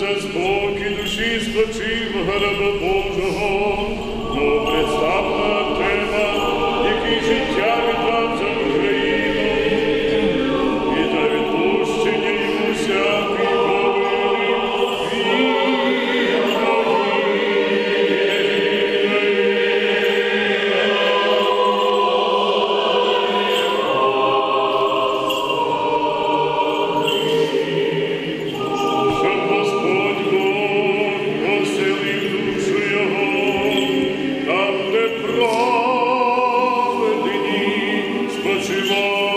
за спокій душі спочив раба Божого, но представна Amen.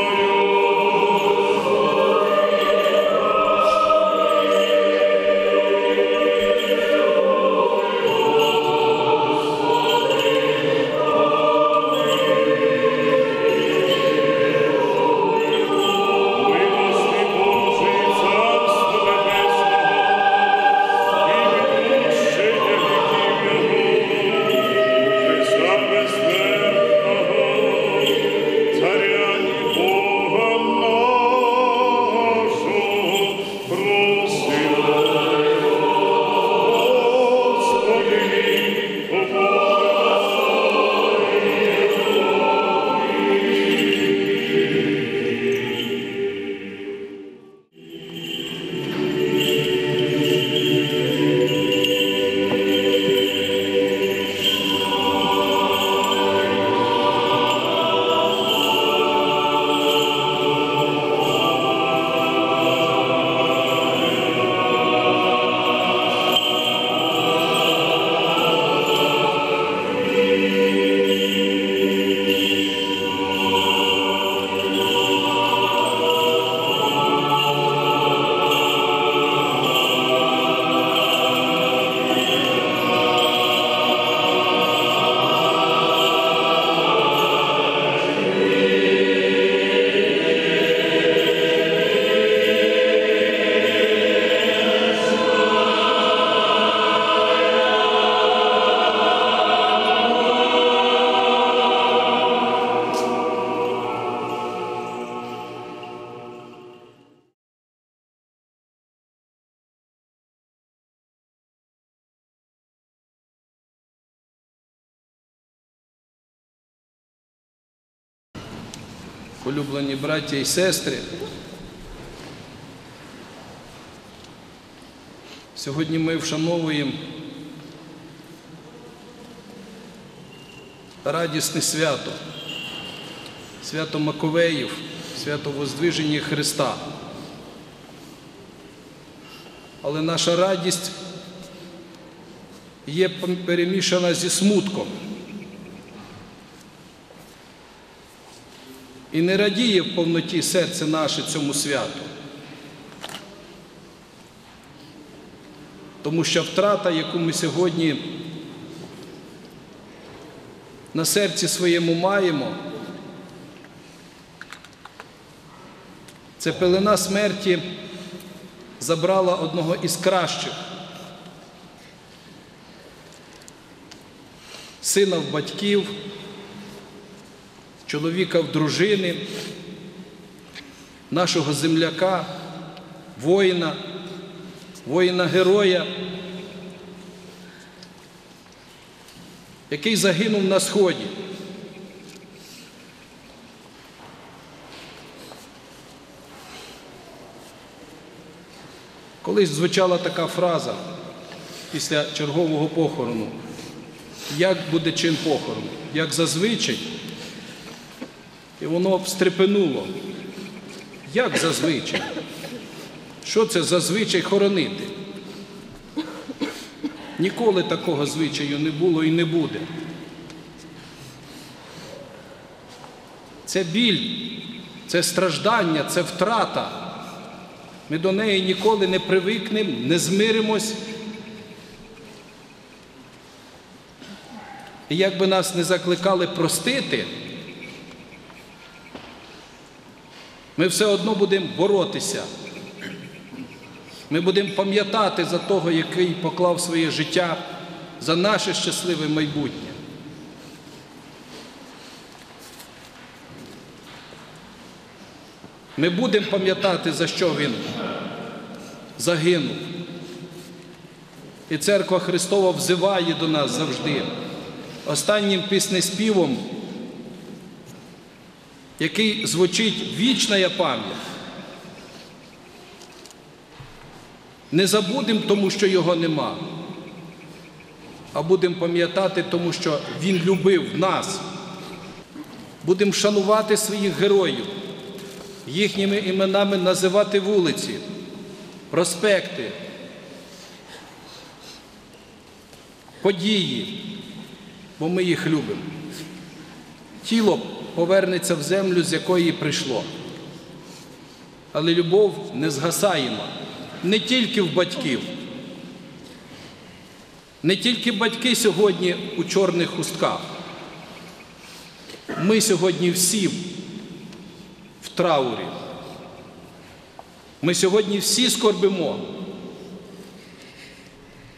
Улюблені браття і сестри. Сьогодні ми вшановуємо радісне свято, свято Маковеїв, свято Воздвиження Христа. Але наша радість є перемішана зі смутком. І не радіє в повноті серце наше цьому святу. Тому що втрата, яку ми сьогодні на серці своєму маємо, це пелена смерті забрала одного із кращих сина в батьків, чоловіка в дружини, нашого земляка, воїна, воїна-героя, який загинув на сході. Колись звучала така фраза після чергового похорону. Як буде чин похорону? Як зазвичай? І воно встрепенуло. Як зазвичай? Що це зазвичай хоронити? Ніколи такого звичаю не було і не буде. Це біль, це страждання, це втрата. Ми до неї ніколи не привикнемо, не змиримось. І як би нас не закликали простити, ми все одно будемо боротися. Ми будемо пам'ятати за того, який поклав своє життя за наше щасливе майбутнє. Ми будемо пам'ятати, за що він загинув. І церква Христова взиває до нас завжди. Останнім піснеспівом, який звучить вічна я пам'ять. Не забудемо, тому що його нема, а будемо пам'ятати, тому що Він любив нас. Будемо шанувати своїх героїв, їхніми іменами називати вулиці, проспекти, події, бо ми їх любимо. Тіло повернеться в землю, з якої прийшло. Але любов не згасаємо не тільки в батьків. Не тільки батьки сьогодні у чорних хустках. Ми сьогодні всі в траурі. Ми сьогодні всі скорбимо,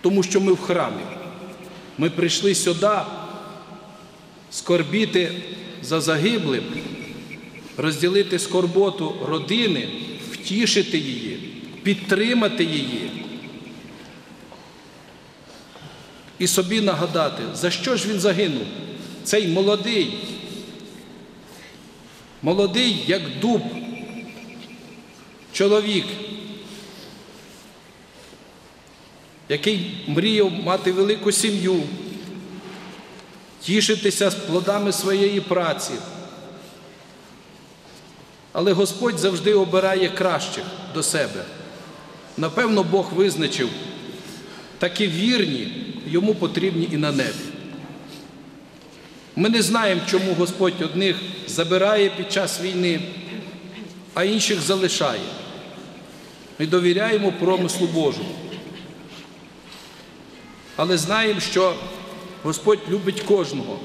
тому що ми в храмі. Ми прийшли сюди скорбіти за загиблим, розділити скорботу родини, втішити її, підтримати її. І собі нагадати, за що ж він загинув? Цей молодий, молодий, як дуб, чоловік, який мріяв мати велику сім'ю, тішитися з плодами своєї праці. Але Господь завжди обирає кращих до себе. Напевно, Бог визначив, такі вірні йому потрібні і на небі. Ми не знаємо, чому Господь одних забирає під час війни, а інших залишає. Ми довіряємо промислу Божому. Але знаємо, що Господь любить кожного.